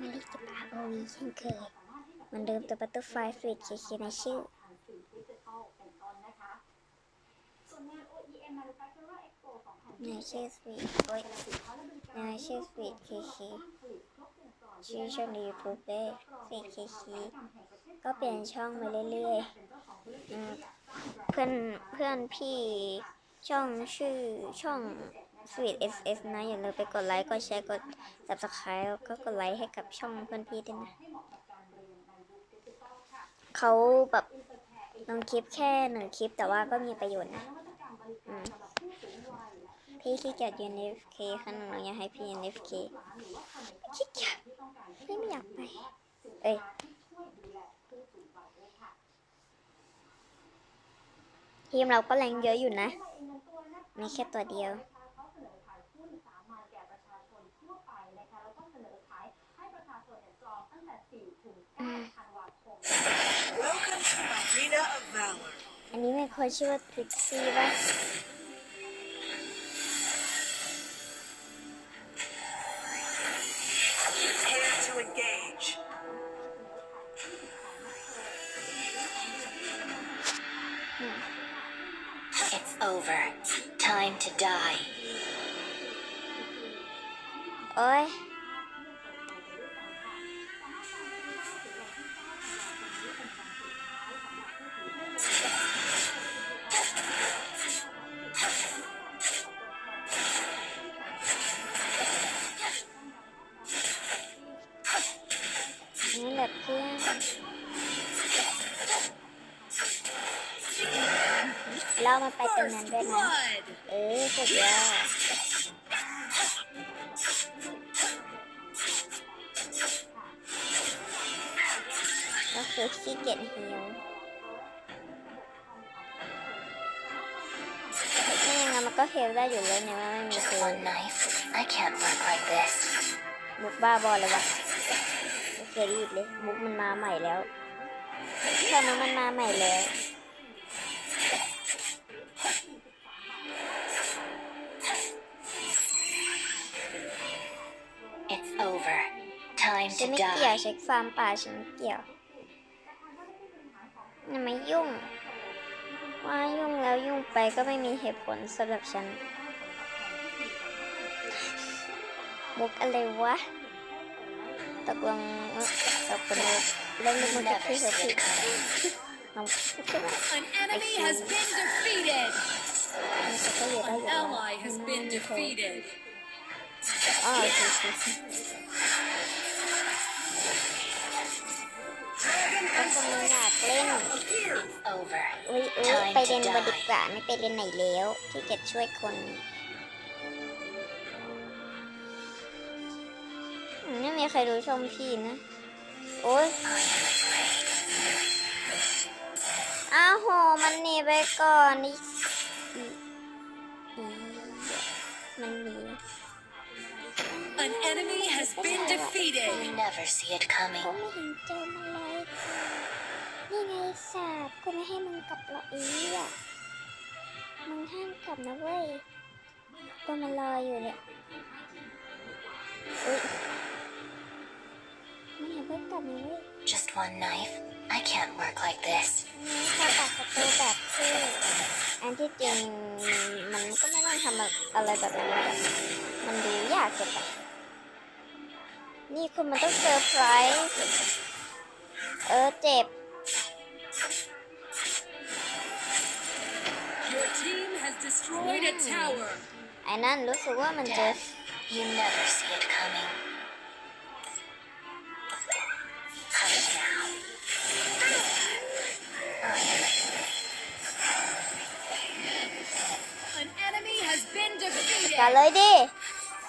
มาเล่นกับ ROV เช่นเคยเหมันเดิมตัว Butterfly Sweet เคเคในชื่อในชื่อ Sweet โอ้ยในชื่อ Sweet เคเคชื่อช่องใน YouTube เลย Sweet เคเคก็เปลี่ยนช่องมาเรื่อยๆเพื่อนเพื่อนพี่ช่องชื่อช่อง Sweet SS นะอย่าลืมไปกดไลค์กดแชร์กด Subscribe แล้วก็กดไลค์ให้กับช่องเพื่อนพี่ด้วยนะเขาแบบลงคลิปแค่หนึ่งคลิปแต่ว่าก็มีประโยชน์นะพี่ขี้เกียจยืน FK ขนาดหนูอยากให้พี่ยืน FK ขี้เกียจพี่ไม่อยากไป เอ้ยทีมเราก็แรงเยอะอยู่นะ ไมีแค่ตัวเดียว Welcome to Arena of Valor. อันนี้ไม่ควรชื่อว่าทริกซี่ป่ะ Prepare to engage. อืม It's over. Time to die. โอ้ย นี่แหละเพื่อนเรามาไปตรงนั้นด้วยนะ เออสุดยอดก็คือขี้เกียจหิวนี่ยังไงมันก็เฮลได้อยู่เลยเนี่ยว่าไม่มี Just เฮล one knife. I can't work like this. มุกบ้าบอเลยวะ ไม่เคยรีบเลยมุกมันมาใหม่แล้วแค่มุกมันมาใหม่แล้ว It's over. Time จะ to ไม่เกี่ยว die. เช็คฟาร์มป่าฉันไม่เกี่ยวอย่ามายุ่ง ว่ายุ่งแล้วยุ่งไปก็ไม่มีเหตุผลสำหรับฉันมุกอะไรวะ ตกลงเอ้อตกลงเรื่องนี้มันจะ Never พี่เหรอ see พี่ it coming. น้องพูดขึ้นมา An enemy has been defeated. มันก็อยู่ได้อยู่ An แล้ว ally has been defeated. อ๋อโอเคโอเคก็คงไม่อยากเล่น It's over. อุ้ยอุ้ยไปเรียนบดีกว่าไม่ไปเรียนไหนแล้วที่จะช่วยคน ไม่มีใครรู้ชมพี่นะ โอ้ย I am afraid. อ้าวโห มันหนีไปก่อนอีอีอีมันหนี An enemy has been defeated. You never see it เขา coming. ไม่เห็นเจอมันเลยนี่ไงสาบกูไม่ให้มึงกลับหรอกอีอะมึงห้ามกลับนะเว้ยกูมันรออยู่เนี่ยอุ้ ยไม่เห็นเพิ่งกลับเลยเว้ย Just one knife. I can't work like this. นี่ถ้าตัดศัตรูแบบที่อันที่จริงมันก็ไม่ต้องทำอะไรแบบนี้หรอกมันดูยากเกินไปนี่คุณมันต้องเซอร์ไพรส์เออเจ็บ Your team has destroyed a tower. ไอ้นั่นรู้สึกว่ามันจะ Death. You never see it coming. อย่าเลยดิ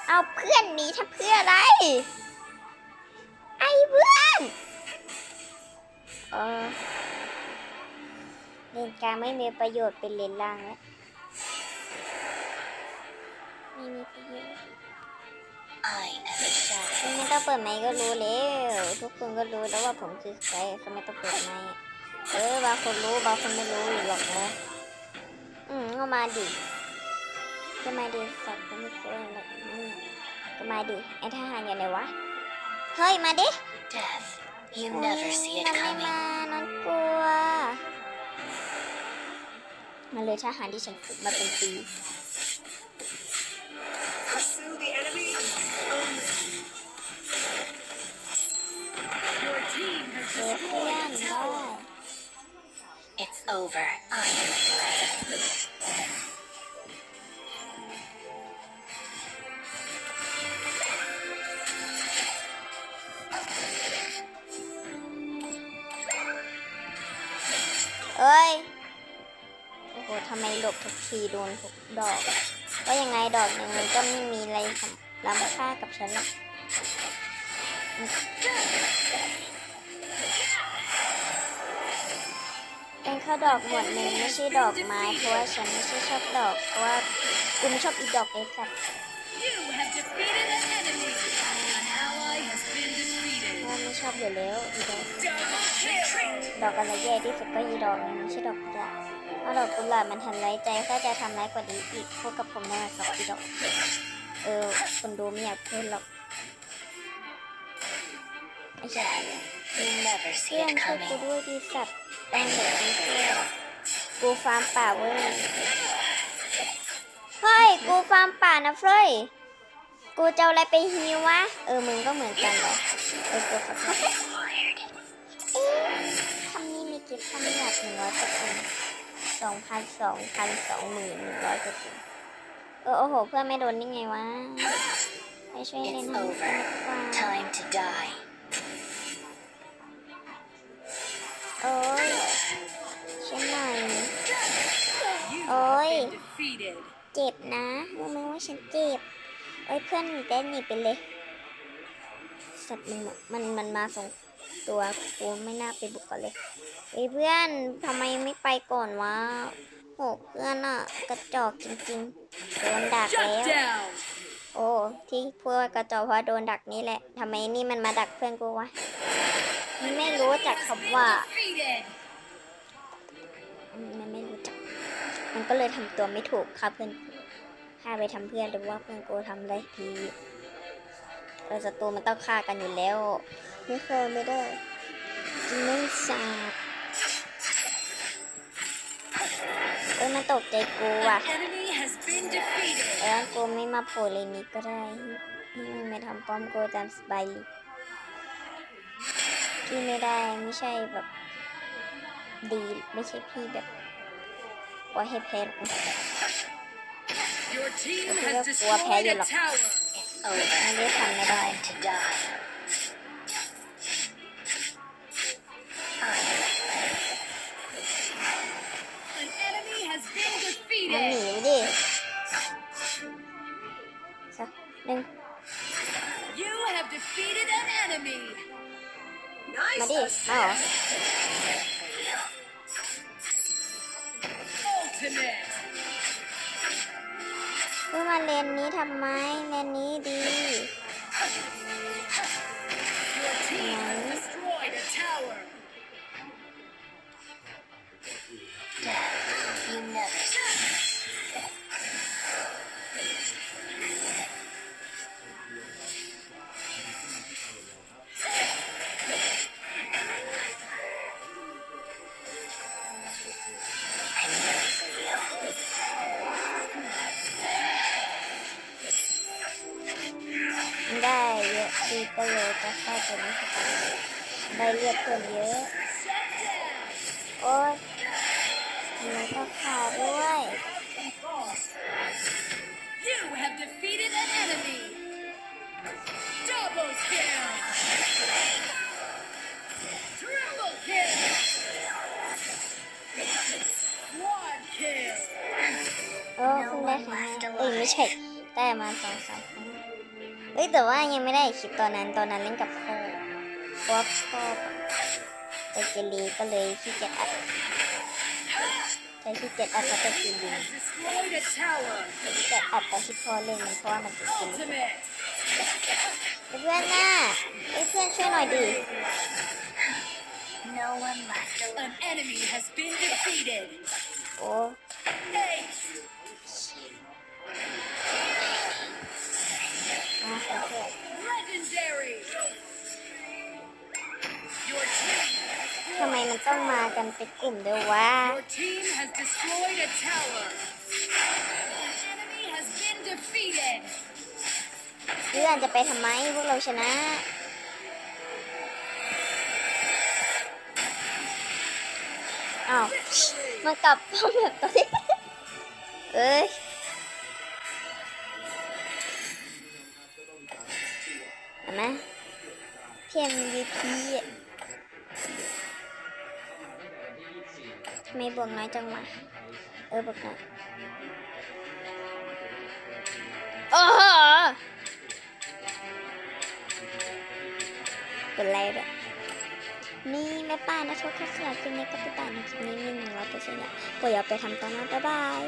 เอาเพื่อนหนีทำเพื่ออะไร ไอ้เพื่อนเออเล่นกลางไม่มีประโยชน์เป็นเลนล่างแล้วไม่มีประโยชน์ไม่ต้องเปิดไมค์ก็รู้แล้วทุกคนก็รู้แล้วว่าผมคือใครเขาไม่ต้องเปิดไมค์เออบางคนรู้บางคนไม่รู้หรอกนะอืมก็มาดิ ก็มาดิสัตว์ก็ไม่เกินหรอกอืมก็มาดิไอ้ทหารอยู่ไหนวะ เฮ้ย มาดิ Death. You เฮ้ย never see มั it นไม่ coming. มานอนกลัว มาเลยทหารที่ฉันฝึกมาเป็นปี Pursue the enemy only. Your team has เจอเพื่อน destroyed a ได้ tower. It's over. I am บทุกทีโดนทุกดอก ก็ยังไงดอกหนึ่งมันก็ไม่มีอะไรสำล้ำค่ากับฉันหรอกเป็นข้าดอกหมวดหนึ่งไม่ใช่ดอกไม้เพราะว่าฉันไม่ใช่ชอบดอกเพราะว่ากูไม่ชอบอีดอกไอ้สัตว์ You have defeated an enemy. An ally has been defeated. ว่าไม่ชอบอยู่แล้วอีดอกดอกอะไรแย่ที่สุดก็อีดอกนี้ไม่ใช่ดอกกุหลาบเพราดอกกุหลาบมันทำร้ายใจถ้าจะทำร้ายกว่านี้อีกพูดกับผมได้ไหมครับอีดอก เออคนดูไม่อยากพูดหรอกไอ้เหี้ย You never เพื่อนช่วยกูด้วยดีสัตว์ต้องเด็กนี้เพื่อนกูฟาร์มป่าเว้ยเฮ้ยกูฟาร์มป่านะเฟ้ยกูจะอะไรไปฮิววะ เออ มึงก็เหมือนกันเหรอเออกูขอโทษ Acquired. เอ๊ะคำนี้มีกี่คำอยากหนึ่งร้อยเปอร์เซ็นต์ สองพันสองพันสองหมื่นหนึ่งร้อยเปอร์เซ็นต์เออโอ้โห เพื่อนไม่โดนได้ไงวะไปช่วยเล่น It's ให้เพื่อน over. ดีกว่า Time to die. โอ้ยใช่ไหม You Ôi. have been defeated. เจ็บนะรู้ไหมว่าฉันเจ็บเอ้ยเพื่อนหนีได้หนีไปเลย สัตว์มันมันมันมาส่งตัวกูไม่น่าไปบุกก่อนเลย เฮ้ยเพื่อนทำไมไม่ไปก่อนวะโหเพื่อนอะกระจอกจริงๆโดนดักแล้ว Shut down. โอ้ที่พูดว่ากระจอกเพราะโดนดักนี่แหละทำไมนี่มันมาดักเพื่อนกูวะมันไม่รู้จักคำว่า Defeated. มันไม่รู้จัก มันก็เลยทำตัวไม่ถูกค่ะเพื่อนฆ่าไปทำเพื่อนหรือว่าเพื่อนกูทำอะไรพีดเออศัตรูมันต้องฆ่ากันอยู่แล้ว ไม่เคยไม่ได้กินไม่สาบ อ้ยมันตกใจกูว่ะ An enemy has been defeated. เออกูไม่มาโผล่เลยนี้ก็ได้ให้มึงไม่ทำป้อมกูตามสบายเลยพี่ไม่ได้ไม่ใช่แบบดีไม่ใช่พี่แบบปล่อยให้แพ้หรอกนะ Your team Ủa, has ủa, destroyed thế a vậy là- tower. It's over. Anh biết thành này đây. Time to die. I หนึ่ง You have defeated an enemy. มา Nice ดิ มาเหรอ Ultimate. เพื่อมาเลนนี้ทำไมเลนนี้ดี Your team has จะเข้าตัวนี้ได้เลือดเพิ่มเยอะ โอ๊ยทำไมต้องขาด้วย You have defeated an enemy. Double kill. Triple kill. One kill. โอ้เพิ่งได้ครั้งแรกเอ้ยไม่ใช่ได้มาสองสามครั้งเอ้ยแต่ว่ายังไม่ได้คลิปตอนนั้นตอนนั้นเล่นกับพ่อ ว่าพ่อไปเกเรก็เลยขี้เกียจอัดใช้ขี้เกียจอัดเพราะไปกินดิน Has destroyed a tower. แต่อัดตอนที่พ่อเล่นมันเพราะว่ามันจะกิน Ultimate. เพื่อนน่ะเอ้ยเพื่อนช่วยหน่อยดิ No one left An enemy has been defeated. โอ้ กันเป็นกลุ่มด้วยวะ Your team has destroyed a tower. An enemy has been defeated. เพื่อนจะไปทำไมพวกเราชนะอ้าวมันกลับป้อมแบบตอนนี้เอ้ยเห็นไหมเพียง MVP อะ ทำไมบวกน้อยจังวะเออบวกน้อยโอ้โหเป็นไรแบบนี่แม่ป้านะโทษค่ะสำหรับคลิปนี้ก็ไปตามในคลิปนี้มีหนึ่งร้อยเปอร์เซ็นต์แล้วปล่อยเอาไปทำตอนนั้นบ๊ายบาย